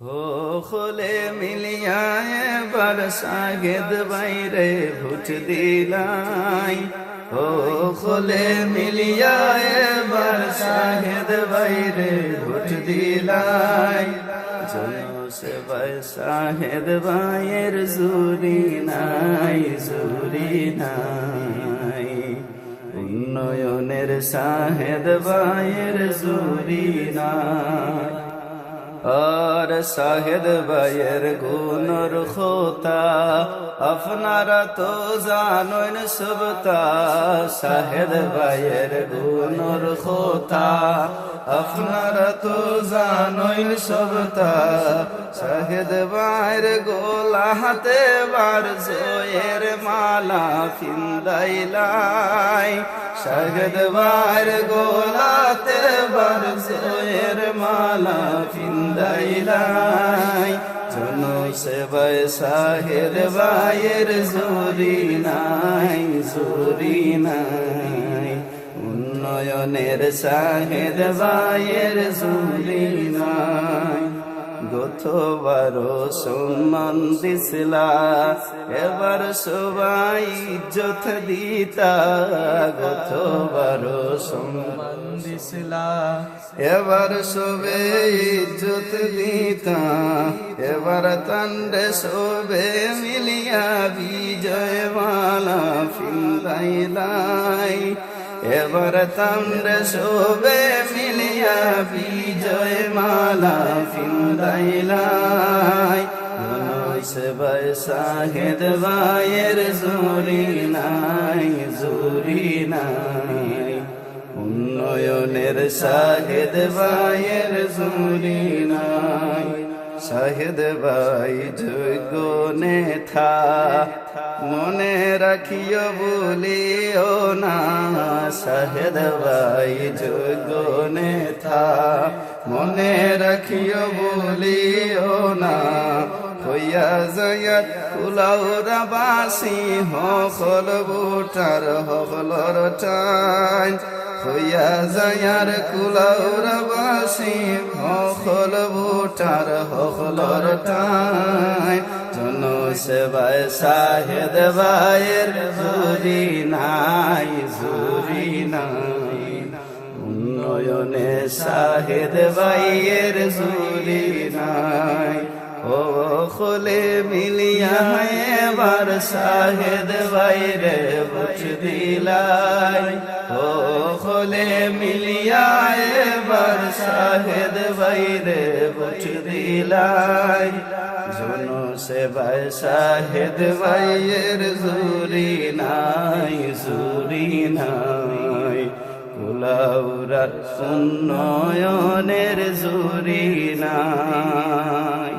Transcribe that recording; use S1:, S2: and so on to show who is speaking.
S1: হো খোলে মিলিয়া এবার সাগেদ বাইরে ভুট দিলাই ও খোলে মিলিয়া এবার সাগেদ বাইরে ভুট দিলাই সে ভাই সাহেদ ভাইয়ের জুরি নাই জুরি নাই উন্নয়নের সাহেদ ভাইয়ের জুরি নাই আর সাহেদ ভাইয়ের গুণর খোতা, আপনারা তো জানেন সবতা, সাহেদ ভাইয়ের গুণর খোতা, আপনারা তো জানেন সবতা, সাহেদ ভাইয়ের গোলা হাতে বার জয়ের মালা ফিন্দাইলাই শাগদ বার গোলাতে বার জয়ের মালা ফিন্দাইলাই। জন সেবাই সাহের বায়ের জুরি নাই জুরি নাই। উন্নয়নের সাহেদ বায়ের জুরি নাই গতবার সম্মান দিছিলা, এবার সবাই ইজ্জত দিতা। গতবার সম্মান দিছিলা, এবার সবে ইজ্জত দিতা। এবার তান্ডে সবে মিলিয়া বিজয় মালা ফিন্দাইলাই। এবার তান্ডে সবে মিলিয়া বিজয় মালা ফিন্দাইলাই সেবাই সাহেদ ভাইয়ের জুরি নাই জুরি নাই। উন্নয়নের সাহেদ ভাইয়ের জুরি নাই। শাহেদ ভাই যোগ্য নেথা মনে রাখিও বলিও না, শাহেদ ভাই যোগ্য নেথা মনে রাখিও বলিও না, হইয়া জয়াত কুলাউরা বাসি হল বুটার হলর টাইম হইয়া জয়ার কুলাউরা বাসি হল বুটার হলর টাইম জন সেবায় সাহেদ ভাইয়ের জুরি নাই জুরি নাই। উন্নয়নে সাহেদ ভাইয়ের জুরি নাই। ও খোলে মিলিয়া এবার সাহেদ বাইরে বুঝ দিলাই। ও খোলে মিলিয়া এবার সাহেদ বাইরে বুঝ দিলাই। জন সেবায় সাহেদ ভাইয়ের জুরি নাই জুরি নাই। কুলাউরা উন্নয়নের জুরি নাই।